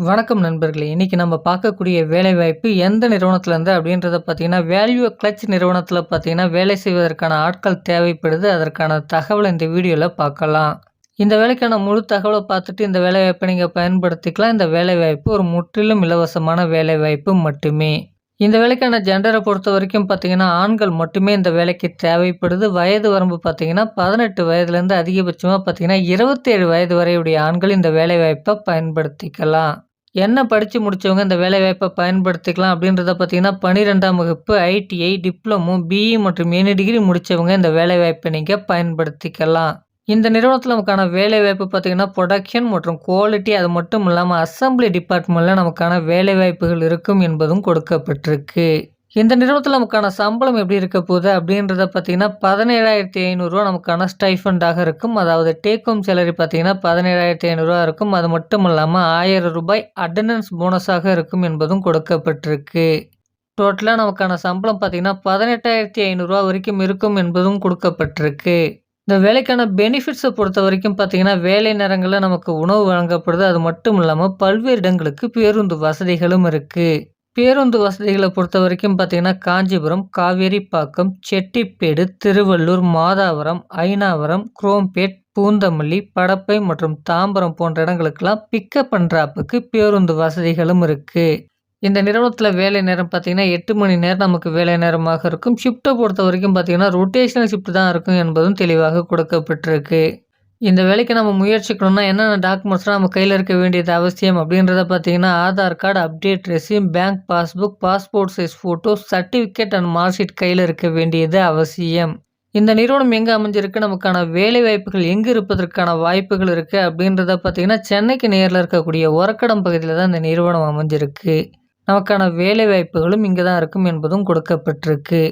வணக்கம் நண்பர்களே! இன்னைக்கு நம்ம பார்க்கக்கூடிய வேலைவாய்ப்பு எந்த நிறுவனத்திலருந்து அப்படின்றத பார்த்தீங்கன்னா, வேல்யூ கிளச் நிறுவனத்தில் பார்த்தீங்கன்னா, வேலை செய்வதற்கான ஆட்கள் தேவைப்படுது. அதற்கான தகவலை இந்த வீடியோவில் பார்க்கலாம். இந்த வேலைக்கான முழு தகவலை பார்த்துட்டு இந்த வேலைவாய்ப்பை நீங்கள் பயன்படுத்திக்கலாம். இந்த வேலைவாய்ப்பு ஒரு முற்றிலும் இலவசமான வேலைவாய்ப்பு மட்டுமே. இந்த வேலைக்கான ஜென்டரை பொறுத்த வரைக்கும் பார்த்தீங்கன்னா, ஆண்கள் மட்டுமே இந்த வேலைக்கு தேவைப்படுது. வயது வரம்பு பார்த்தீங்கன்னா, பதினெட்டு வயதுலேருந்து அதிகபட்சமாக பார்த்தீங்கன்னா, 27 வயது வரையுடைய ஆண்கள் இந்த வேலைவாய்ப்பை பயன்படுத்திக்கலாம். என்ன படித்து முடிச்சவங்க இந்த வேலைவாய்ப்பை பயன்படுத்திக்கலாம் அப்படின்றத பார்த்தீங்கன்னா, 12ஆம் வகுப்பு, ஐடிஐ, டிப்ளமோ, பிஇ மற்றும் எனி டிகிரி முடித்தவங்க இந்த வேலைவாய்ப்பை நீங்கள் பயன்படுத்திக்கலாம். இந்த நிறுவனத்தில் நமக்கான வேலைவாய்ப்பு பார்த்தீங்கன்னா, ப்ரொடக்ஷன் மற்றும் குவாலிட்டி அது மட்டும் இல்லாமல் அசெம்பிளி டிபார்ட்மெண்ட்டில் நமக்கான வேலைவாய்ப்புகள் இருக்கும் என்பதும் கொடுக்கப்பட்டிருக்கு. இந்த நிறுவனத்தில் நமக்கான சம்பளம் எப்படி இருக்க போகுது அப்படின்றத பார்த்தீங்கன்னா, பதினேழாயிரத்தி ஐநூறுரூவா நமக்கான ஸ்டைஃபண்டாக இருக்கும். அதாவது டேக் ஹோம் சேலரி பார்த்தீங்கன்னா, பதினேழாயிரத்தி ஐநூறுரூவா இருக்கும். அது மட்டும் இல்லாமல் ஆயிரம் ரூபாய் அட்டண்டன்ஸ் போனஸாக இருக்கும் என்பதும் கொடுக்கப்பட்டிருக்கு. டோட்டலாக நமக்கான சம்பளம் பார்த்தீங்கன்னா, பதினெட்டாயிரத்தி ஐநூறுரூவா வரைக்கும் இருக்கும் என்பதும் கொடுக்கப்பட்டிருக்கு. இந்த வேலைக்கான பெனிஃபிட்ஸை பொறுத்த வரைக்கும் பார்த்தீங்கன்னா, வேலை நேரங்களில் நமக்கு உணவு வழங்கப்படுது. அது மட்டும் இல்லாமல் பல்வேறு இடங்களுக்கு பேருந்து வசதிகளும் இருக்குது பேருந்து வசதிகளை பொறுத்த வரைக்கும் பார்த்தீங்கன்னா, காஞ்சிபுரம், காவேரிப்பாக்கம், செட்டிப்பேடு, திருவள்ளூர், மாதாவரம், ஐனாவரம் குரோம்பேட், பூந்தமல்லி, படப்பை மற்றும் தாம்பரம் போன்ற இடங்களுக்கெல்லாம் பிக்கப் அண்ட் பேருந்து வசதிகளும் இருக்குது இந்த நிறுவனத்தில் வேலை நேரம் பார்த்தீங்கன்னா, எட்டு மணி நேரம் நமக்கு வேலை நேரமாக இருக்கும். ஷிஃப்ட்டை பொறுத்த வரைக்கும் பார்த்தீங்கன்னா, ரொட்டேஷனல் ஷிஃப்ட் தான் இருக்கும் என்பதும் தெளிவாக கொடுக்கப்பட்டிருக்கு. இந்த வேலைக்கு நம்ம முயற்சிக்கணும்னா என்னென்ன டாக்குமெண்ட்ஸ்லாம் நம்ம கையில் இருக்க வேண்டியது அவசியம் அப்படின்றத பார்த்தீங்கன்னா, Aadhaar card, update resume bank passbook, passport size photo, certificate and mark sheet இருக்க வேண்டியது அவசியம். இந்த நிறுவனம் எங்கே அமைஞ்சிருக்கு, நமக்கான வேலைவாய்ப்புகள் எங்கே இருப்பதற்கான வாய்ப்புகள் இருக்குது அப்படின்றத பார்த்தீங்கன்னா, சென்னைக்கு நேரில் இருக்கக்கூடிய ஒரக்கடம் பகுதியில் தான் இந்த நிறுவனம் அமைஞ்சிருக்கு. நமக்கான வேலைவாய்ப்புகளும் இங்கே தான் இருக்கும் என்பதும் கொடுக்கப்பட்டிருக்கு.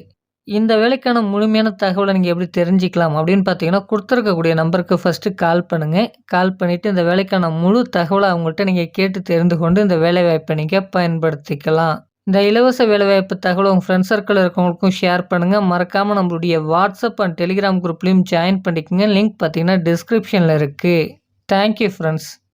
இந்த வேலைக்கான முழுமையான தகவலை நீங்கள் எப்படி தெரிஞ்சுக்கலாம் அப்படின்னு பார்த்தீங்கன்னா, கொடுத்துருக்கக்கூடிய நம்பருக்கு ஃபர்ஸ்ட்டு கால் பண்ணுங்கள் கால் பண்ணிவிட்டு இந்த வேலைக்கான முழு தகவலை அவங்கள்ட்ட நீங்கள் கேட்டு தெரிந்து கொண்டு இந்த வேலைவாய்ப்பை நீங்கள் பயன்படுத்திக்கலாம். இந்த இலவச வேலைவாய்ப்பு தகவல் உங்கள் ஃப்ரெண்ட்ஸ் சர்க்கிள் இருக்கவங்களுக்கும் ஷேர் பண்ணுங்கள் மறக்காமல் நம்மளுடைய வாட்ஸ்அப் அண்ட் டெலிகிராம் குரூப்லேயும் ஜாயின் பண்ணிக்கங்க. லிங்க் பார்த்தீங்கன்னா, டிஸ்கிரிப்ஷனில் இருக்குது தேங்க் யூ